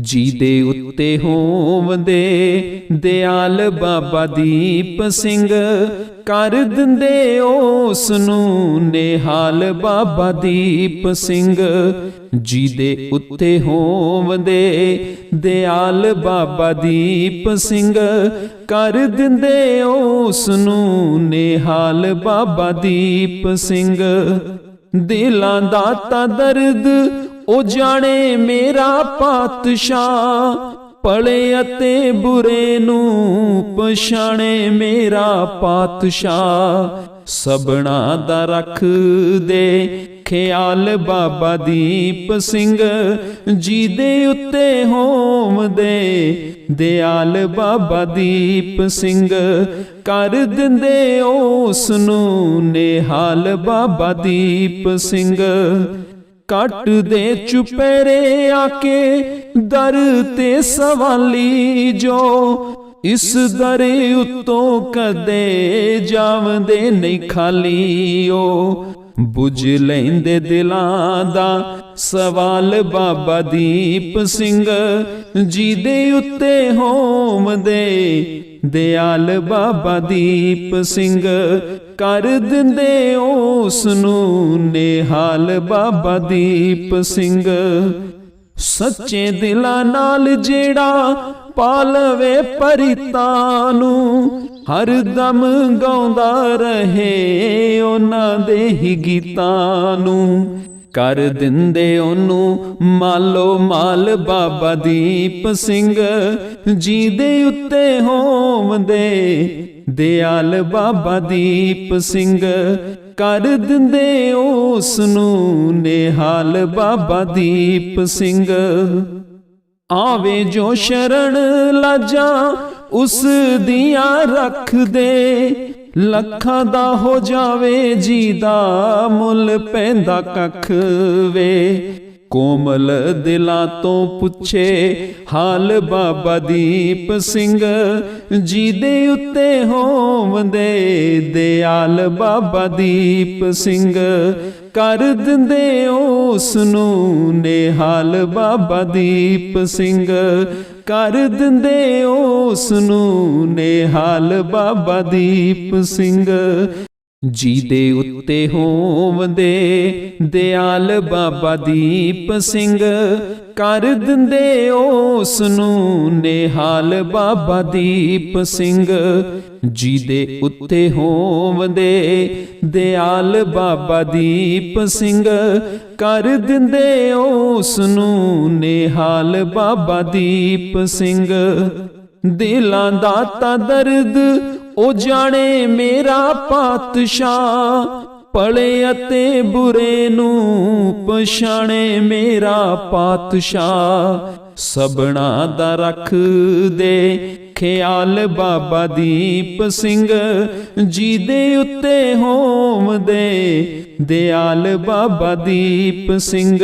ਜੀ ਦੇ ਉੱਤੇ ਹੋਵਦੇ ਦਿਆਲ ਬਾਬਾ ਦੀਪ ਸਿੰਘ। ਕਰ ਦਿੰਦੇ ਉਸ ਨੂੰ ਨਿਹਾਲ ਬਾਬਾ ਦੀਪ ਸਿੰਘ। ਜੀ ਦੇ ਉੱਤੇ ਹੋਵਦੇ ਦਿਆਲ ਬਾਬਾ ਦੀਪ ਸਿੰਘ। ਕਰ ਦਿੰਦੇ ਉਸ ਨੂੰ ਨਿਹਾਲ ਬਾਬਾ ਦੀਪ ਸਿੰਘ। ਦਿਲਾਂ ਦਾ ਤਾਂ ਦਰਦ ਉਹ ਜਾਣੇ ਮੇਰਾ ਪਾਤਸ਼ਾਹ, ਭਲੇ ਅਤੇ ਬੁਰੇ ਨੂੰ ਪਛਾਣੇ ਮੇਰਾ ਪਾਤਸ਼ਾਹ। ਸਬਣਾ ਦਾ ਰੱਖ ਦੇ ਖਿਆਲ ਬਾਬਾ ਦੀਪ ਸਿੰਘ ਜੀ ਦੇ ਉੱਤੇ ਹੋਵਦੇ ਦਿਆਲ ਬਾਬਾ ਦੀਪ ਸਿੰਘ। ਕਰ ਦਿੰਦੇ ਉਸ ਨੂੰ ਨਿਹਾਲ ਬਾਬਾ ਦੀਪ ਸਿੰਘ। ਕੱਟ ਦੇ ਚੁਪੇਰੇ ਆ ਕੇ ਦਰ ਤੇ ਸਵਾਲੀ ਜੋ ਇਸ ਦਰ ਉਤੋਂ ਕਦੇ ਜਾਵਦੇ ਨਹੀਂ ਖਾਲੀ ਓ ਬੁਝ ਲੈਂਦੇ ਦਿਲਾਂ ਦਾ ਸਵਾਲ ਬਾਬਾ ਦੀਪ ਸਿੰਘ ਜੀ ਦੇ ਉੱਤੇ ਹੋਵਦੇ ਦਿਆਲ ਬਾਬਾ ਦੀਪ ਸਿੰਘ, ਕਰ ਦਿੰਦੇ ਉਸ ਨੂੰ ਨਿਹਾਲ ਬਾਬਾ ਦੀਪ ਸਿੰਘ। ਸੱਚੇ ਦਿਲਾਂ ਨਾਲ ਜਿਹੜਾ ਪਾਲਵੇ ਪਰਿਤਾਂ ਨੂੰ, ਹਰ ਦਮ ਗਾਉਂਦਾ ਰਹੇ ਉਹਨਾਂ ਦੇ ਹੀ ਗੀਤਾਂ ਨੂੰ। ਕਰ ਦਿੰਦੇ ਉਹਨੂੰ। ਮਾਲੋ ਮਾਲ ਬਾਬਾ ਦੀਪ ਸਿੰਘ ਜੀ ਦੇ ਉੱਤੇ ਹੋਵਦੇ ਦਿਆਲ ਬਾਬਾ ਦੀਪ ਸਿੰਘ। ਕਰ ਦਿੰਦੇ ਉਸ ਨੂੰ ਨਿਹਾਲ ਬਾਬਾ ਦੀਪ ਸਿੰਘ। ਆਵੇ ਜੋ ਸ਼ਰਣ ਲਾਜਾਂ, ਉਸ ਦੀਆਂ ਰੱਖ ਦੇ ਲੱਖਾਂ ਦਾ ਹੋ ਜਾਵੇ ਜੀ ਦਾ ਮੁੱਲ ਪੈਂਦਾ ਕੱਖ ਵੇ। ਕੋਮਲ ਦਿਲਾਂ ਤੋਂ ਪੁੱਛੇ ਹਾਲ ਬਾਬਾ ਦੀਪ ਸਿੰਘ ਜੀ ਦੇ ਉੱਤੇ ਹੋਵਦੇ ਦਿਆਲ ਬਾਬਾ ਦੀਪ ਸਿੰਘ। ਕਰ ਦਿੰਦੇ ਉਸ ਨੂੰ ਨਿਹਾਲ ਬਾਬਾ ਦੀਪ ਸਿੰਘ ਕਰ ਦਿੰਦੇ ਉਸ ਨੂੰ ਨਿਹਾਲ ਬਾਬਾ ਦੀਪ ਸਿੰਘ। ਜੀ ਦੇ ਉੱਤੇ ਹੋਵਦੇ ਦਿਆਲ ਬਾਬਾ ਦੀਪ ਸਿੰਘ। ਕਰ ਦਿੰਦੇ ਉਸ ਨੂੰ ਨਿਹਾਲ ਬਾਬਾ ਦੀਪ ਸਿੰਘ। ਜੀ ਦੇ ਉੱਤੇ ਹੋਵਦੇ ਦਿਆਲ ਬਾਬਾ ਦੀਪ ਸਿੰਘ। ਕਰ ਦਿੰਦੇ ਉਸ ਨੂੰ ਨਿਹਾਲ ਬਾਬਾ ਦੀਪ ਸਿੰਘ। ਦਿਲਾਂ ਦਾ ਤਾਂ ਦਰਦ ਉਹ ਜਾਣੇ ਮੇਰਾ ਪਾਤਸ਼ਾਹ, ਭਲੇ ਅਤੇ ਬੁਰੇ ਨੂੰ ਪਛਾਣੇ ਮੇਰਾ ਪਾਤਸ਼ਾਹ। ਸਬਣਾ ਦਾ ਰੱਖ ਦੇ ਖਿਆਲ ਬਾਬਾ ਦੀਪ ਸਿੰਘ ਜੀ ਦੇ ਉੱਤੇ ਹੋਵਦੇ ਦਿਆਲ ਬਾਬਾ ਦੀਪ ਸਿੰਘ।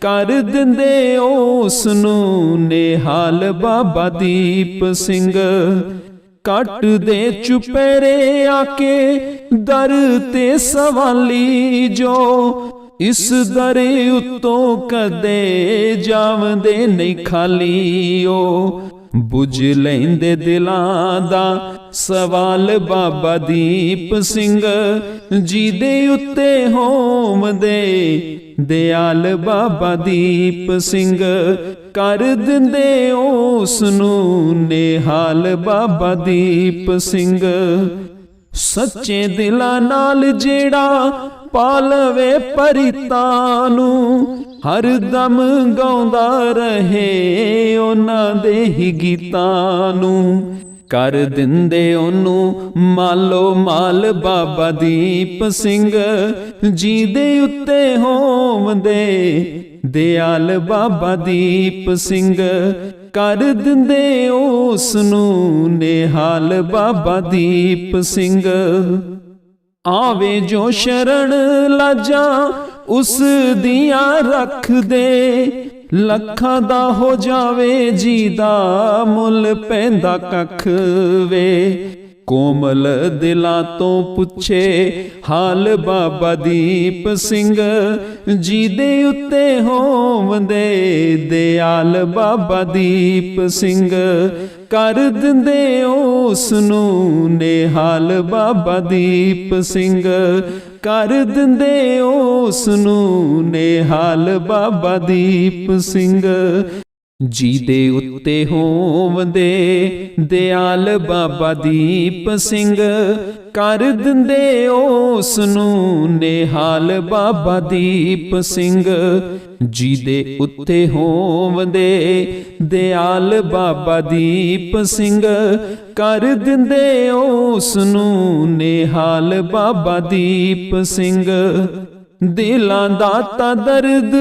ਕਰ ਦਿੰਦੇ ਉਸ ਨੂੰ ਨਿਹਾਲ ਬਾਬਾ ਦੀਪ ਸਿੰਘ। ਕੱਟ ਦੇ ਚੁਪੇਰੇ ਆ ਕੇ ਦਰ ਤੇ ਸਵਾਲੀ ਜੋ ਇਸ ਦਰ ਉਤੋਂ ਕਦੇ ਜਾਵਦੇ ਨਹੀਂ ਖਾਲੀ ਓ। ਬੁਝ ਲੈਂਦੇ ਦਿਲਾਂ ਦਾ ਸਵਾਲ ਬਾਬਾ ਦੀਪ ਸਿੰਘ। ਜੀ ਦੇ ਉੱਤੇ ਹੋਵਦੇ ਦਿਆਲ ਬਾਬਾ ਦੀਪ ਸਿੰਘ। ਕਰ ਦਿੰਦੇ ਉਸ ਨੂੰ ਨਿਹਾਲ ਬਾਬਾ ਦੀਪ ਸਿੰਘ। ਸੱਚੇ ਦਿਲਾਂ ਨਾਲ ਜਿਹੜਾ ਪਾਲਵੇ ਪਰਿਤਾਂ ਨੂੰ, ਹਰ ਦਮ ਗਾਉਂਦਾ ਰਹੇ ਉਹਨਾਂ ਦੇ ਹੀ ਗੀਤਾਂ ਨੂੰ। ਕਰ ਦਿੰਦੇ ਉਹਨੂੰ ਮਾਲੋ ਮਾਲ ਬਾਬਾ ਦੀਪ ਸਿੰਘ ਜੀ ਦੇ ਉੱਤੇ ਹੋਵਦੇ ਦਿਆਲ ਬਾਬਾ ਦੀਪ ਸਿੰਘ। ਕਰ ਦਿੰਦੇ ਉਸ ਨੂੰ ਨਿਹਾਲ ਬਾਬਾ ਦੀਪ ਸਿੰਘ। ਆਵੇ ਜੋ ਸ਼ਰਣ ਲਾਜਾਂ, ਉਸ ਦੀਆਂ ਰੱਖ ਦੇ। ਲੱਖਾਂ ਦਾ ਹੋ ਜਾਵੇ ਜੀ ਦਾ ਮੁੱਲ ਪੈਂਦਾ ਕੱਖ ਵੇ। ਕੋਮਲ ਦਿਲਾਂ ਤੋਂ ਪੁੱਛੇ, ਹਾਲ ਬਾਬਾ ਦੀਪ ਸਿੰਘ। ਜੀ ਦੇ ਉੱਤੇ ਹੋਵੰਦੇ ਦਿਆਲ ਬਾਬਾ ਦੀਪ ਸਿੰਘ। ਕਰ ਦਿੰਦੇ ਉਸ ਨੂੰ ਨਿਹਾਲ ਬਾਬਾ ਦੀਪ ਸਿੰਘ। ਕਰ ਦਿੰਦੇ ਉਸ ਨੂੰ ਨਿਹਾਲ ਬਾਬਾ ਦੀਪ ਸਿੰਘ। ਜੀ ਦੇ ਉੱਤੇ ਹੋਵੰਦੇ ਦਿਆਲ ਬਾਬਾ ਦੀਪ ਸਿੰਘ। ਕਰ ਦਿੰਦੇ ਉਸ ਨੂੰ ਨਿਹਾਲ ਬਾਬਾ ਦੀਪ ਸਿੰਘ। ਜੀ ਦੇ ਉੱਤੇ ਹੋਵੰਦੇ ਦਿਆਲ ਬਾਬਾ ਦੀਪ ਸਿੰਘ। ਕਰ ਦਿੰਦੇ ਉਸ ਨੂੰ ਨਿਹਾਲ ਬਾਬਾ ਦੀਪ ਸਿੰਘ। ਦਿਲਾਂ ਦਾ ਤਾਂ ਦਰਦ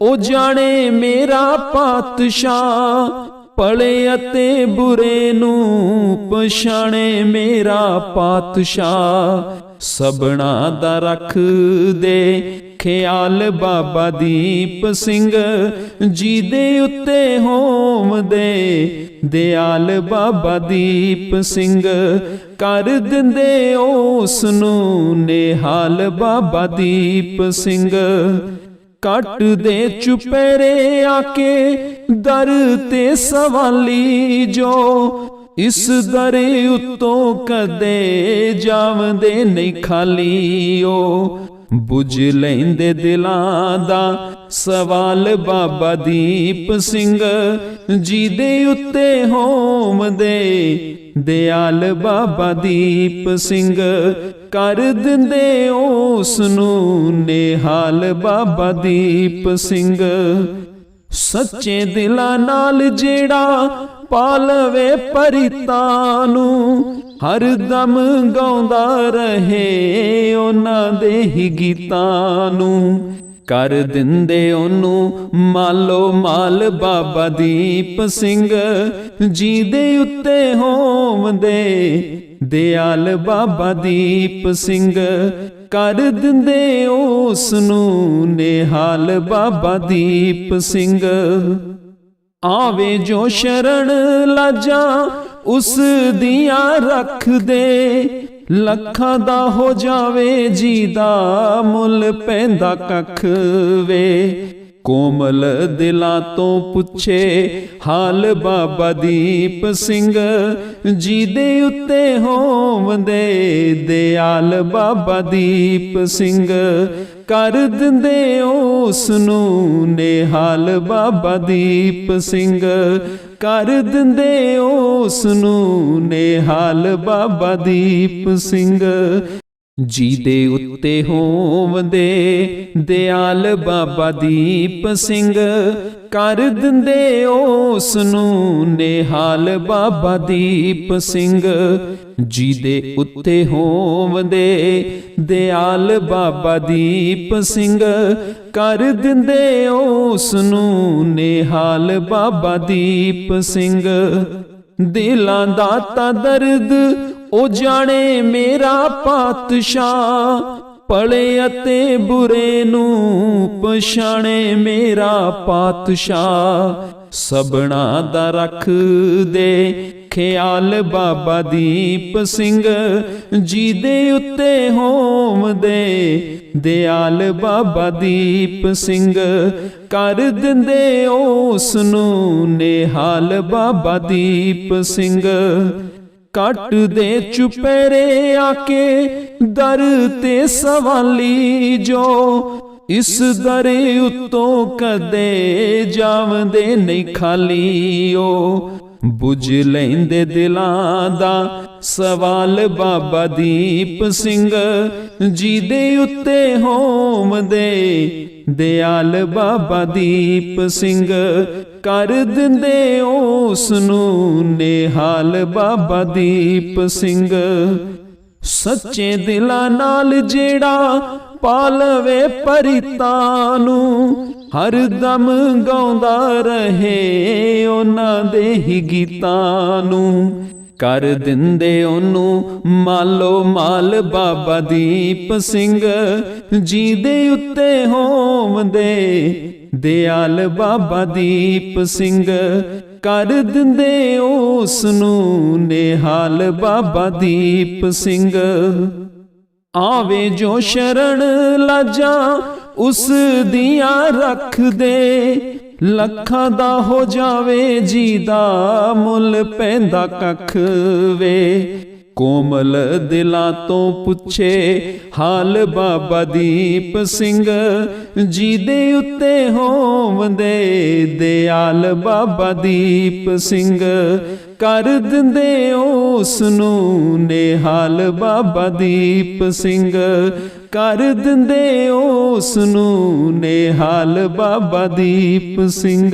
ਉਹ ਜਾਣੇ ਮੇਰਾ ਪਾਤਸ਼ਾਹ ਪਲੇ ਅਤੇ ਬੁਰੇ ਨੂੰ ਪਛਾਣੇ ਮੇਰਾ ਪਾਤਸ਼ਾਹ। ਸਬਣਾ ਦਾ ਰੱਖ ਦੇ ਖਿਆਲ ਬਾਬਾ ਦੀਪ ਸਿੰਘ ਜੀ ਦੇ ਉੱਤੇ ਹੋਵਦੇ ਦਿਆਲ ਬਾਬਾ ਦੀਪ ਸਿੰਘ। ਕਰ ਦਿੰਦੇ ਉਸ ਨੂੰ ਨਿਹਾਲ ਬਾਬਾ ਦੀਪ ਸਿੰਘ। ਕੱਟ ਦੇ ਚੁਪੇਰੇ ਆ ਕੇ, ਦਰ ਤੇ ਸਵਾਲੀ ਜੋ ਇਸ ਦਰ ਉਤੋਂ ਕਦੇ ਜਾਵਦੇ ਨਹੀਂ ਖਾਲੀ ਓ। ਬੁਝ ਲੈਂਦੇ ਦਿਲਾਂ ਦਾ ਸਵਾਲ ਬਾਬਾ ਦੀਪ ਸਿੰਘ। ਜੀ ਦੇ ਉੱਤੇ ਹੋਵਦੇ ਦਿਆਲ ਬਾਬਾ ਦੀਪ ਸਿੰਘ। ਕਰ ਦਿੰਦੇ ਉਸ ਨੂੰ ਨਿਹਾਲ ਬਾਬਾ ਦੀਪ ਸਿੰਘ। ਸੱਚੇ ਦਿਲਾਂ ਨਾਲ ਜਿਹੜਾ ਪਾਲਵੇ ਪਰਿਤਾ ਨੂੰ, ਹਰ ਦਮ ਗਾਉਂਦਾ ਰਹੇ ਉਹਨਾਂ ਦੇ ਹੀ ਗੀਤਾਂ ਨੂੰ। ਕਰ ਦਿੰਦੇ ਉਹਨੂੰ ਮਾਲੋ ਮਾਲ ਬਾਬਾ ਦੀਪ ਸਿੰਘ ਜੀ ਦੇ ਉੱਤੇ ਹੋਵਦੇ ਦਿਆਲ ਬਾਬਾ ਦੀਪ ਸਿੰਘ। ਕਰ ਦਿੰਦੇ ਉਸ ਨੂੰ ਨਿਹਾਲ ਬਾਬਾ ਦੀਪ ਸਿੰਘ। ਆਵੇ ਜੋ ਸ਼ਰਣ ਲਾਜਾਂ, ਉਸ ਦੀਆਂ ਰੱਖ ਦੇ। ਲੱਖਾਂ ਦਾ ਹੋ ਜਾਵੇ ਜੀ ਦਾ ਮੁੱਲ ਪੈਂਦਾ ਕੱਖ ਵੇ। ਕੋਮਲ ਦਿਲਾਂ ਤੋਂ ਪੁੱਛੇ, ਹਾਲ ਬਾਬਾ ਦੀਪ ਸਿੰਘ ਜੀ ਦੇ ਉੱਤੇ ਹੋਵੰਦੇ ਦਿਆਲ ਬਾਬਾ ਦੀਪ ਸਿੰਘ। ਕਰ ਦਿੰਦੇ ਉਸ ਨੂੰ ਨਿਹਾਲ ਬਾਬਾ ਦੀਪ ਸਿੰਘ। ਕਰ ਦਿੰਦੇ ਉਸ ਨੂੰ ਨਿਹਾਲ ਬਾਬਾ ਦੀਪ ਸਿੰਘ। ਜੀ ਦੇ ਉੱਤੇ ਹੋਵੰਦੇ ਦਿਆਲ ਬਾਬਾ ਦੀਪ ਸਿੰਘ। ਕਰ ਦਿੰਦੇ ਉਸ ਨੂੰ ਨਿਹਾਲ ਬਾਬਾ ਦੀਪ ਸਿੰਘ। ਜੀ ਦੇ ਉੱਤੇ ਹੋਵੰਦੇ ਦਿਆਲ ਬਾਬਾ ਦੀਪ ਸਿੰਘ। ਕਰ ਦਿੰਦੇ ਉਸ ਨੂੰ ਨਿਹਾਲ ਬਾਬਾ ਦੀਪ ਸਿੰਘ। ਦਿਲਾਂ ਦਾ ਤਾਂ ਦਰਦ ਉਹ ਜਾਣੇ ਮੇਰਾ ਪਾਤਸ਼ਾਹ ਪਲੇ ਅਤੇ ਬੁਰੇ ਨੂੰ ਪਛਾਣੇ ਮੇਰਾ ਪਾਤਸ਼ਾਹ। ਸਬਣਾ ਦਾ ਰੱਖ ਦੇ ਖਿਆਲ ਬਾਬਾ ਦੀਪ ਸਿੰਘ ਜੀ ਦੇ ਉੱਤੇ ਹੋਮ ਦੇ ਦਿਆਲ ਬਾਬਾ ਦੀਪ ਸਿੰਘ, ਕਰ ਦਿੰਦੇ ਉਸ ਨੂੰ ਨਿਹਾਲ ਬਾਬਾ ਦੀਪ ਸਿੰਘ। ਕੱਟ ਦੇ ਚੁਪੇਰੇ ਆ ਕੇ ਦਰ ਤੇ ਸਵਾਲੀ ਜੋ ਇਸ ਦਰ ਉਤੋਂ ਕਦੇ ਜਾਵਦੇ ਨਹੀਂ ਖਾਲੀ ਓ। ਬੁਝ ਲੈਂਦੇ ਦਿਲਾਂ ਦਾ ਸਵਾਲ ਬਾਬਾ ਦੀਪ ਸਿੰਘ ਜੀ ਦੇ ਉੱਤੇ ਹੋਵਦੇ ਦਿਆਲ ਬਾਬਾ ਦੀਪ ਸਿੰਘ ਕਰ ਦਿੰਦੇ ਉਸ ਨੂੰ ਨਿਹਾਲ ਬਾਬਾ ਦੀਪ ਸਿੰਘ। ਸੱਚੇ ਦਿਲਾਂ ਨਾਲ ਜਿਹੜਾ ਪਾਲਵੇ ਪਰਿਤਾ ਨੂੰ, ਹਰ ਦਮ ਗਾਉਂਦਾ ਰਹੇ ਉਹਨਾਂ ਦੇ ਹੀ ਗੀਤਾਂ ਨੂੰ। ਕਰ ਦਿੰਦੇ ਉਹਨੂੰ। ਮਾਲੋ ਮਾਲ ਬਾਬਾ ਦੀਪ ਸਿੰਘ ਜੀ ਦੇ ਉੱਤੇ ਹੋਵੰਦੇ ਦਿਆਲ ਬਾਬਾ ਦੀਪ ਸਿੰਘ। ਕਰ ਦਿੰਦੇ ਉਸ ਨੂੰ ਨਿਹਾਲ ਬਾਬਾ ਦੀਪ ਸਿੰਘ। ਆਵੇ ਜੋ ਸ਼ਰਣ ਲਾਜਾਂ, ਉਸ ਦੀਆਂ ਰੱਖ ਲੱਖਾਂ ਦਾ ਹੋ ਜਾਵੇ ਜੀ ਦਾ ਮੁੱਲ ਪੈਂਦਾ ਕੱਖ ਵੇ। ਕੋਮਲ ਦਿਲਾਂ ਤੋਂ ਪੁੱਛੇ ਹਾਲ ਬਾਬਾ ਦੀਪ ਸਿੰਘ। ਜੀ ਦੇ ਉੱਤੇ ਹੋਵੰਦੇ ਦਿਆਲ ਬਾਬਾ ਦੀਪ ਸਿੰਘ। ਕਰ ਦਿੰਦੇ ਉਸ ਨੂੰ ਨਿਹਾਲ ਬਾਬਾ ਦੀਪ ਸਿੰਘ। ਕਰ ਦਿੰਦੇ ਉਸ ਨੂੰ ਨਿਹਾਲ ਬਾਬਾ ਦੀਪ ਸਿੰਘ।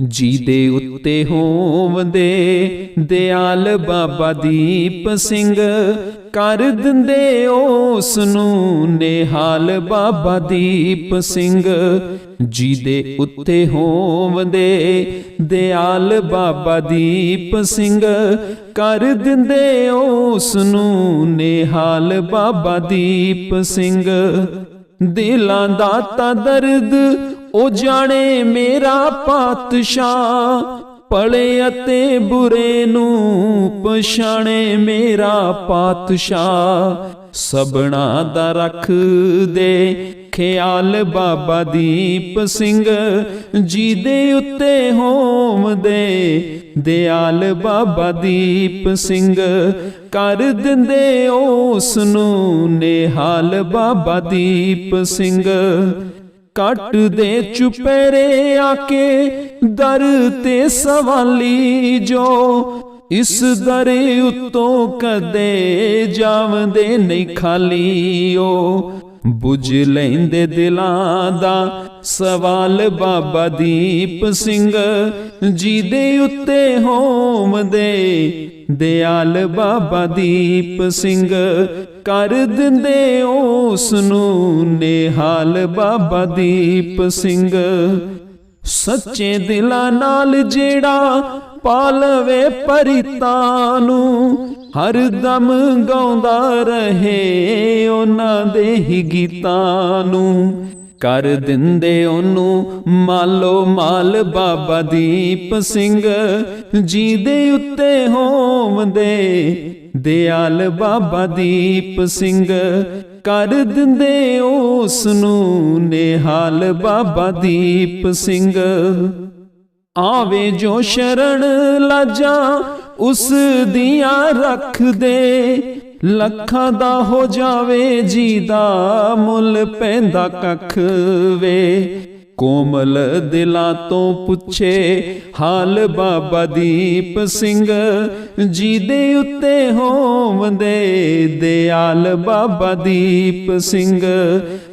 ਜੀ ਦੇ ਉੱਤੇ ਹੋਵਦੇ ਦਿਆਲ ਬਾਬਾ ਦੀਪ ਸਿੰਘ। ਕਰ ਦਿੰਦੇ ਉਸ ਨੂੰ ਨਿਹਾਲ ਬਾਬਾ ਦੀਪ ਸਿੰਘ। ਜੀ ਦੇ ਉੱਤੇ ਹੋਵਦੇ ਦਿਆਲ ਬਾਬਾ ਦੀਪ ਸਿੰਘ। ਕਰ ਦਿੰਦੇ ਉਸ ਨੂੰ ਨਿਹਾਲ ਬਾਬਾ ਦੀਪ ਸਿੰਘ। ਦਿਲਾਂ ਦਾ ਤਾਂ ਦਰਦ, ਉਹ ਜਾਣੇ ਮੇਰਾ ਪਾਤਸ਼ਾਹ। ਭਲੇ ਅਤੇ ਬੁਰੇ ਨੂੰ ਪਛਾਣੇ ਮੇਰਾ ਪਾਤਸ਼ਾਹ। ਸਬਣਾ ਦਾ ਰੱਖ ਦੇ ਖਿਆਲ ਬਾਬਾ ਦੀਪ ਸਿੰਘ ਜੀ ਦੇ ਉੱਤੇ ਹੋਵਦੇ ਦਿਆਲ ਬਾਬਾ ਦੀਪ ਸਿੰਘ। ਕਰ ਦਿੰਦੇ ਉਸ ਨੂੰ ਨਿਹਾਲ ਬਾਬਾ ਦੀਪ ਸਿੰਘ। ਕੱਟ ਦੇ ਚੁਪੇਰੇ ਆ ਕੇ ਦਰ ਤੇ ਸਵਾਲੀ ਜੋ ਇਸ ਦਰੇ ਉਤੋਂ ਕਦੇ ਜਾਵਦੇ ਨਹੀਂ ਖਾਲੀ ਓ। ਬੁਝ ਲੈਂਦੇ ਦਿਲਾਂ ਦਾ ਸਵਾਲ ਬਾਬਾ ਦੀਪ ਸਿੰਘ ਜੀ ਦੇ ਉੱਤੇ ਹੋਮ ਦੇ ਦਿਆਲ ਬਾਬਾ ਦੀਪ ਸਿੰਘ। ਕਰ ਦਿੰਦੇ ਉਸ ਨੂੰ ਨਿਹਾਲ ਬਾਬਾ ਦੀਪ ਸਿੰਘ। ਸੱਚੇ ਦਿਲਾਂ ਨਾਲ ਜਿਹੜਾ ਪਾਲਵੇ ਪਰਿਤਾਂ ਨੂੰ ਹਰ ਦਮ ਗਾਉਂਦਾ ਰਹੇ ਉਹਨਾਂ ਦੇ ਹੀ ਗੀਤਾਂ ਨੂੰ ਕਰ ਦਿੰਦੇ ਉਹਨੂੰ, ਮਾਲੋ ਮਾਲ ਬਾਬਾ ਦੀਪ ਸਿੰਘ ਜੀ ਦੇ ਉੱਤੇ ਹੋਵੰਦੇ ਦਿਆਲ ਬਾਬਾ ਦੀਪ ਸਿੰਘ। ਕਰ ਦਿੰਦੇ ਉਸ ਨੂੰ ਨਿਹਾਲ ਬਾਬਾ ਦੀਪ ਸਿੰਘ। ਆਵੇ ਜੋ ਸ਼ਰਣ ਲਾਜਾਂ, ਉਸ ਦੀਆਂ ਰੱਖ ਦੇ। ਲੱਖਾਂ ਦਾ ਹੋ ਜਾਵੇ ਜੀ ਦਾ ਮੁੱਲ ਪੈਂਦਾ ਕੱਖ ਵੇ। ਕੋਮਲ ਦਿਲਾਂ ਤੋਂ ਪੁੱਛੇ, ਹਾਲ ਬਾਬਾ ਦੀਪ ਸਿੰਘ ਜੀ ਦੇ ਉੱਤੇ ਹੋਵੰਦੇ ਦਿਆਲ ਬਾਬਾ ਦੀਪ ਸਿੰਘ।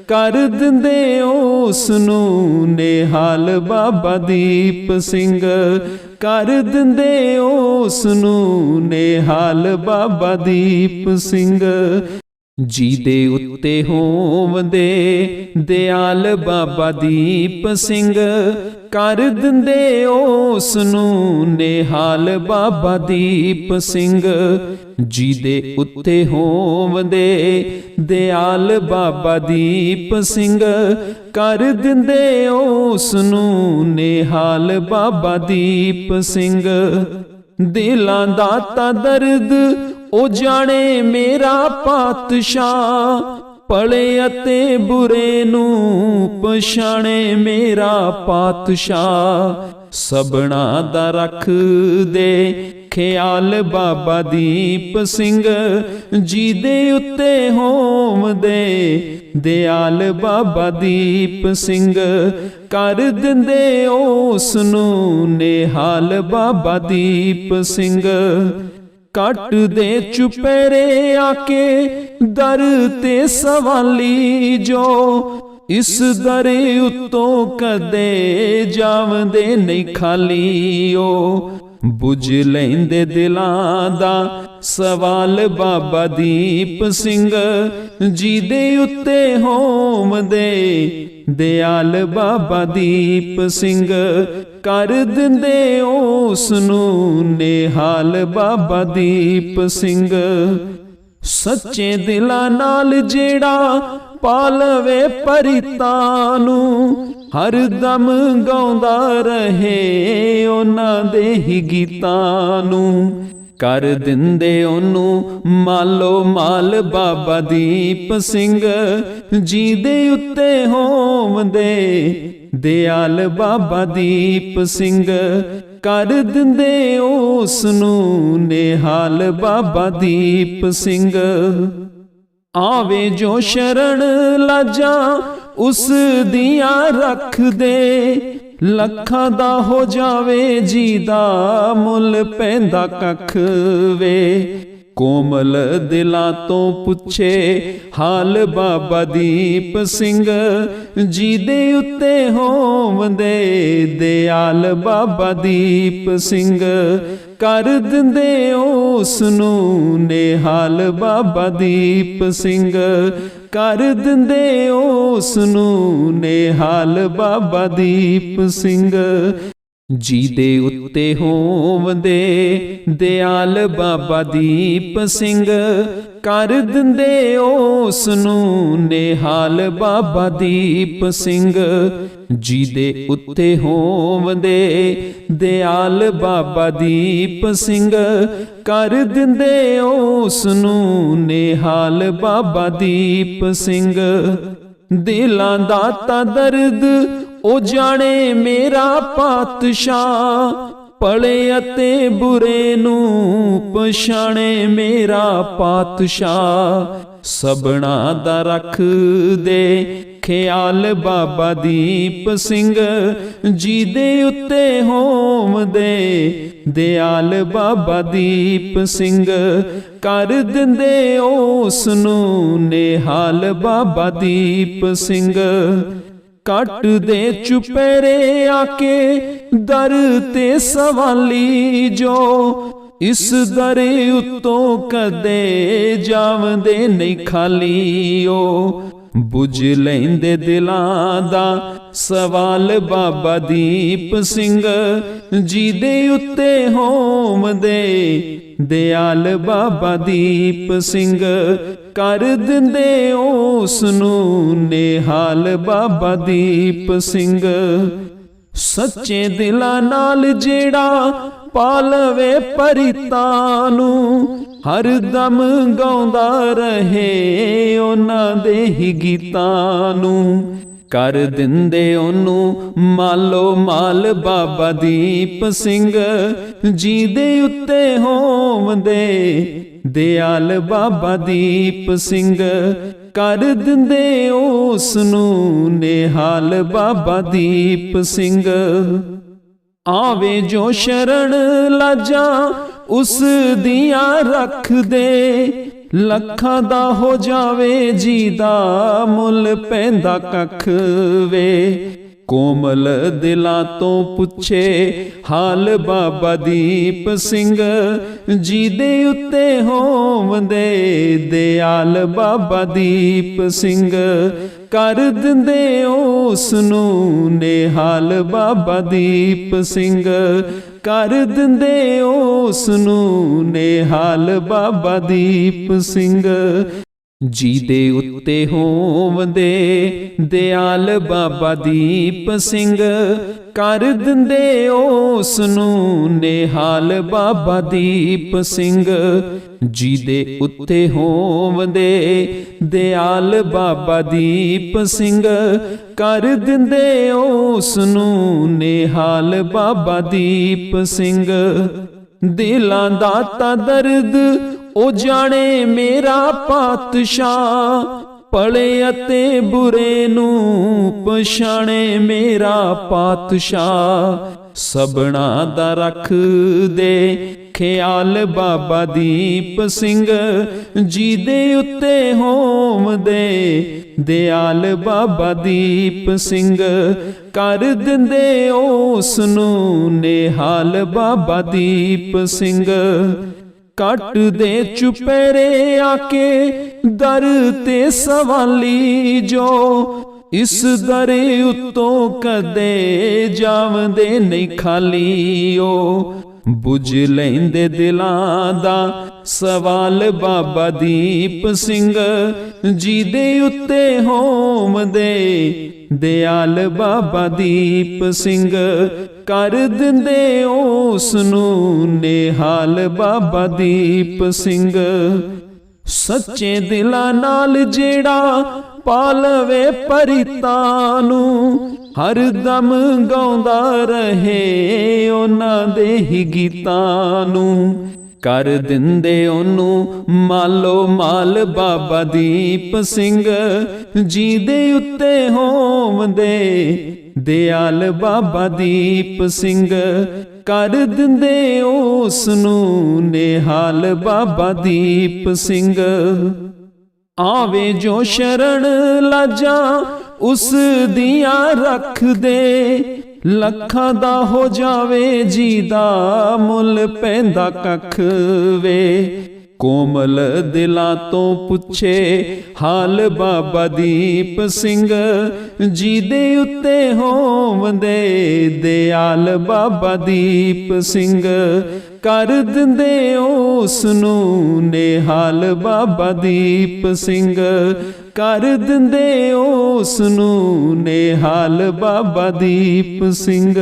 ਕਰ ਦਿੰਦੇ ਉਸ ਨੂੰ ਨਿਹਾਲ ਬਾਬਾ ਦੀਪ ਸਿੰਘ। ਕਰ ਦਿੰਦੇ ਉਸ ਨੂੰ ਨਿਹਾਲ ਬਾਬਾ ਦੀਪ ਸਿੰਘ। ਜੀ ਦੇ ਉੱਤੇ ਹੋਵਦੇ ਦਿਆਲ ਬਾਬਾ ਦੀਪ ਸਿੰਘ, ਕਰ ਦਿੰਦੇ ਉਸ ਨੂੰ ਨਿਹਾਲ ਬਾਬਾ ਦੀਪ ਸਿੰਘ। ਜੀ ਦੇ ਉੱਤੇ ਹੋਵਦੇ ਦਿਆਲ ਬਾਬਾ ਦੀਪ ਸਿੰਘ, ਕਰ ਦਿੰਦੇ ਉਸ ਨੂੰ ਨਿਹਾਲ ਬਾਬਾ ਦੀਪ ਸਿੰਘ। ਦਿਲਾਂ ਦਾ ਤਾਂ ਦਰਦ ਉਹ ਜਾਣੇ ਮੇਰਾ ਪਾਤਸ਼ਾਹ, ਭਲੇ ਅਤੇ ਬੁਰੇ ਨੂੰ ਪਛਾਣੇ ਮੇਰਾ ਪਾਤਸ਼ਾਹ। ਸਬਣਾ ਦਾ ਰੱਖ ਦੇ ਖਿਆਲ ਬਾਬਾ ਦੀਪ ਸਿੰਘ ਜੀ ਦੇ ਉੱਤੇ ਹੋਵਦੇ ਦਿਆਲ ਬਾਬਾ ਦੀਪ ਸਿੰਘ। ਕਰ ਦਿੰਦੇ ਉਸ ਨੂੰ ਨਿਹਾਲ ਬਾਬਾ ਦੀਪ ਸਿੰਘ। ਕੱਟ ਦੇ ਚੁਪੇਰੇ ਆ ਕੇ ਦਰ ਤੇ ਸਵਾਲੀ ਜੋ ਇਸ ਦਰੇ ਉਤੋਂ ਕਦੇ ਜਾਵਦੇ ਨਹੀਂ ਖਾਲੀ ਓ। ਬੁਝ ਲੈਂਦੇ ਦਿਲਾਂ ਦਾ ਸਵਾਲ ਬਾਬਾ ਦੀਪ ਸਿੰਘ ਜੀ ਦੇ ਉੱਤੇ ਹੋਵਦੇ ਦਿਆਲ ਬਾਬਾ ਦੀਪ ਸਿੰਘ ਕਰ ਦਿੰਦੇ ਉਸ ਨੂੰ ਨਿਹਾਲ ਬਾਬਾ ਦੀਪ ਸਿੰਘ। ਸੱਚੇ ਦਿਲਾਂ ਨਾਲ ਜਿਹੜਾ ਪਾਲਵੇ ਪਰਿਤਾਂ ਨੂੰ, ਹਰ ਦਮ ਗਾਉਂਦਾ ਰਹੇ ਉਹਨਾਂ ਦੇ ਹੀ ਗੀਤਾਂ ਨੂੰ। ਕਰ ਦਿੰਦੇ ਉਹਨੂੰ। ਮਾਲੋ ਮਾਲ ਬਾਬਾ ਦੀਪ ਸਿੰਘ ਜੀ ਦੇ ਉੱਤੇ ਹੋਵਦੇ ਦਿਆਲ ਬਾਬਾ ਦੀਪ ਸਿੰਘ। ਕਰ ਦਿੰਦੇ ਉਸ ਨੂੰ ਨਿਹਾਲ ਬਾਬਾ ਦੀਪ ਸਿੰਘ। ਆਵੇ ਜੋ ਸ਼ਰਣ ਲਾਜਾਂ, ਉਸ ਦੀਆਂ ਰੱਖ ਲੱਖਾਂ ਦਾ ਹੋ ਜਾਵੇ ਜੀ ਦਾ ਮੁੱਲ ਪੈਂਦਾ ਕੱਖ ਵੇ। ਕੋਮਲ ਦਿਲਾਂ ਤੋਂ ਪੁੱਛੇ, ਹਾਲ ਬਾਬਾ ਦੀਪ ਸਿੰਘ। ਜੀ ਦੇ ਉੱਤੇ ਹੋਵਦੇ ਦਿਆਲ ਬਾਬਾ ਦੀਪ ਸਿੰਘ। ਕਰ ਦਿੰਦੇ ਉਸ ਨੂੰ ਨਿਹਾਲ ਬਾਬਾ ਦੀਪ ਸਿੰਘ। ਕਰ ਦਿੰਦੇ ਉਸ ਨੂੰ ਨਿਹਾਲ ਬਾਬਾ ਦੀਪ ਸਿੰਘ। ਜੀ ਦੇ ਉੱਤੇ ਹੋਵਦੇ ਦਿਆਲ ਬਾਬਾ ਦੀਪ ਸਿੰਘ। ਕਰ ਦਿੰਦੇ ਉਸ ਨੂੰ ਨਿਹਾਲ ਬਾਬਾ ਦੀਪ ਸਿੰਘ। ਜੀ ਦੇ ਉੱਤੇ ਹੋਵਦੇ ਦਿਆਲ ਬਾਬਾ ਦੀਪ ਸਿੰਘ। ਕਰ ਦਿੰਦੇ ਉਸ ਨੂੰ ਨਿਹਾਲ ਬਾਬਾ ਦੀਪ ਸਿੰਘ। ਦਿਲਾਂ ਦਾ ਤਾਂ ਦਰਦ, ਉਹ ਜਾਣੇ ਮੇਰਾ ਪਾਤਸ਼ਾਹ। ਭਲੇ ਅਤੇ ਬੁਰੇ ਨੂੰ ਪਛਾਣੇ ਮੇਰਾ ਪਾਤਸ਼ਾਹ। ਸਬਣਾ ਦਾ ਰੱਖ ਦੇ ਖਿਆਲ ਬਾਬਾ ਦੀਪ ਸਿੰਘ ਜੀ ਦੇ ਉੱਤੇ ਹੋਮ ਦੇ ਦਿਆਲ ਬਾਬਾ ਦੀਪ ਸਿੰਘ। ਕਰ ਦਿੰਦੇ ਉਸ ਨੂੰ ਨਿਹਾਲ ਬਾਬਾ ਦੀਪ ਸਿੰਘ। ਕੱਟ ਦੇ ਚੁਪੇਰੇ ਆ ਕੇ ਦਰ ਤੇ ਸਵਾਲੀ ਜੋ ਇਸ ਦਰੇ ਉਤੋਂ ਕਦੇ ਜਾਵਦੇ ਨਹੀਂ ਖਾਲੀ ਓ। ਬੁਝ ਲੈਂਦੇ ਦਿਲਾਂ ਦਾ ਸਵਾਲ ਬਾਬਾ ਦੀਪ ਸਿੰਘ ਜੀ ਦੇ ਉੱਤੇ ਹੋਮ ਦੇ ਦਿਆਲ ਬਾਬਾ ਦੀਪ ਸਿੰਘ ਕਰ ਦਿੰਦੇ ਉਸ ਨੂੰ ਨਿਹਾਲ ਬਾਬਾ ਦੀਪ ਸਿੰਘ। ਸੱਚੇ ਦਿਲਾਂ ਨਾਲ ਜਿਹੜਾ ਪਾਲਵੇ ਪਰਿਤਾਂ ਨੂੰ, ਹਰ ਦਮ ਗਾਉਂਦਾ ਰਹੇ ਉਹਨਾਂ ਦੇ ਹੀ ਗੀਤਾਂ ਨੂੰ। ਕਰ ਦਿੰਦੇ ਉਹਨੂੰ ਮਾਲੋ ਮਾਲ ਬਾਬਾ ਦੀਪ ਸਿੰਘ ਜੀ ਦੇ ਉੱਤੇ ਹੋਵਦੇ ਦਿਆਲ ਬਾਬਾ ਦੀਪ ਸਿੰਘ। ਕਰ ਦਿੰਦੇ ਉਸ ਨੂੰ ਨਿਹਾਲ ਬਾਬਾ ਦੀਪ ਸਿੰਘ। ਆਵੇ ਜੋ ਸ਼ਰਣ ਲਾਜਾਂ, ਉਸ ਦੀਆਂ ਰੱਖ ਦੇ। ਲੱਖਾਂ ਦਾ ਹੋ ਜਾਵੇ ਜੀ ਦਾ ਮੁੱਲ ਪੈਂਦਾ ਕੱਖ ਵੇ। ਕੋਮਲ ਦਿਲਾਂ ਤੋਂ ਪੁੱਛੇ, ਹਾਲ ਬਾਬਾ ਦੀਪ ਸਿੰਘ ਜੀ ਦੇ ਉੱਤੇ ਹੋਵਦੇ ਦਿਆਲ ਬਾਬਾ ਦੀਪ ਸਿੰਘ। ਕਰ ਦਿੰਦੇ ਉਸ ਨੂੰ ਨਿਹਾਲ ਬਾਬਾ ਦੀਪ ਸਿੰਘ। ਕਰ ਦਿੰਦੇ ਉਸ ਨੂੰ ਨਿਹਾਲ ਬਾਬਾ ਦੀਪ ਸਿੰਘ। ਜੀ ਦੇ ਉੱਤੇ ਹੋਵਦੇ ਦਿਆਲ ਬਾਬਾ ਦੀਪ ਸਿੰਘ। ਕਰ ਦਿੰਦੇ ਉਸ ਨੂੰ ਨਿਹਾਲ ਬਾਬਾ ਦੀਪ ਸਿੰਘ। ਜੀ ਦੇ ਉੱਤੇ ਹੋਵਦੇ ਦਿਆਲ ਬਾਬਾ ਦੀਪ ਸਿੰਘ। ਕਰ ਦਿੰਦੇ ਉਸ ਨੂੰ ਨਿਹਾਲ ਬਾਬਾ ਦੀਪ ਸਿੰਘ। ਦਿਲਾਂ ਦਾ ਤਾਂ ਦਰਦ ਉਹ ਜਾਣੇ ਮੇਰਾ ਪਾਤਸ਼ਾਹ, ਭਲੇ ਅਤੇ ਬੁਰੇ ਨੂੰ ਪਛਾਣੇ ਮੇਰਾ ਪਾਤਸ਼ਾਹ। ਸਬਣਾ ਦਾ ਰੱਖ ਦੇ ਖਿਆਲ ਬਾਬਾ ਦੀਪ ਸਿੰਘ ਜੀ ਦੇ ਉੱਤੇ ਹੋਮ ਦੇ ਦਿਆਲ ਬਾਬਾ ਦੀਪ ਸਿੰਘ। ਕਰ ਦਿੰਦੇ ਉਸ ਨੂੰ ਨਿਹਾਲ ਬਾਬਾ ਦੀਪ ਸਿੰਘ। ਕੱਟ ਦੇ ਚੁਪੇਰੇ ਆ ਕੇ ਦਰ ਤੇ ਸਵਾਲੀ ਜੋ ਇਸ ਦਰੇ ਉੱਤੋਂ ਕਦੇ ਜਾਵਦੇ ਨਹੀਂ ਖਾਲੀ ਓ। ਬੁਝ ਲੈਂਦੇ ਦਿਲਾਂ ਦਾ ਸਵਾਲ ਬਾਬਾ ਦੀਪ ਸਿੰਘ ਜੀ ਦੇ ਉੱਤੇ ਹੋਮਦੇ ਦਿਆਲ ਬਾਬਾ ਦੀਪ ਸਿੰਘ ਕਰ ਦਿੰਦੇ ਉਸ ਨੂੰ ਨਿਹਾਲ ਬਾਬਾ ਦੀਪ ਸਿੰਘ। ਸੱਚੇ ਦਿਲਾਂ ਨਾਲ ਜਿਹੜਾ ਪਾਲਵੇ ਪਰਿਤਾਂ ਨੂੰ, ਹਰ ਦਮ ਗਾਉਂਦਾ ਰਹੇ ਉਹਨਾਂ ਦੇ ਹੀ ਗੀਤਾਂ ਨੂੰ। ਕਰ ਦਿੰਦੇ ਉਹਨੂੰ। ਮਾਲੋ ਮਾਲ ਬਾਬਾ ਦੀਪ ਸਿੰਘ ਜੀ ਦੇ ਉੱਤੇ ਹੋਮਦੇ ਦਿਆਲ ਬਾਬਾ ਦੀਪ ਸਿੰਘ। ਕਰ ਦਿੰਦੇ ਉਸ ਨੂੰ ਨਿਹਾਲ ਬਾਬਾ ਦੀਪ ਸਿੰਘ। ਆਵੇ ਜੋ ਸ਼ਰਣ ਲਾਜਾਂ, ਉਸ ਦੀਆਂ ਰੱਖ ਦੇ ਲੱਖਾਂ ਦਾ ਹੋ ਜਾਵੇ ਜੀ ਦਾ ਮੁੱਲ ਪੈਂਦਾ ਕੱਖ ਵੇ। ਕੋਮਲ ਦਿਲਾਂ ਤੋਂ ਪੁੱਛੇ ਹਾਲ ਬਾਬਾ ਦੀਪ ਸਿੰਘ ਜੀ ਦੇ ਉੱਤੇ ਹੋਵੰਦੇ ਦਿਆਲ ਬਾਬਾ ਦੀਪ ਸਿੰਘ। ਕਰ ਦਿੰਦੇ ਉਸ ਨੂੰ ਨਿਹਾਲ ਬਾਬਾ ਦੀਪ ਸਿੰਘ ਕਰ ਦਿੰਦੇ ਉਸ ਨੂੰ ਨਿਹਾਲ ਬਾਬਾ ਦੀਪ ਸਿੰਘ।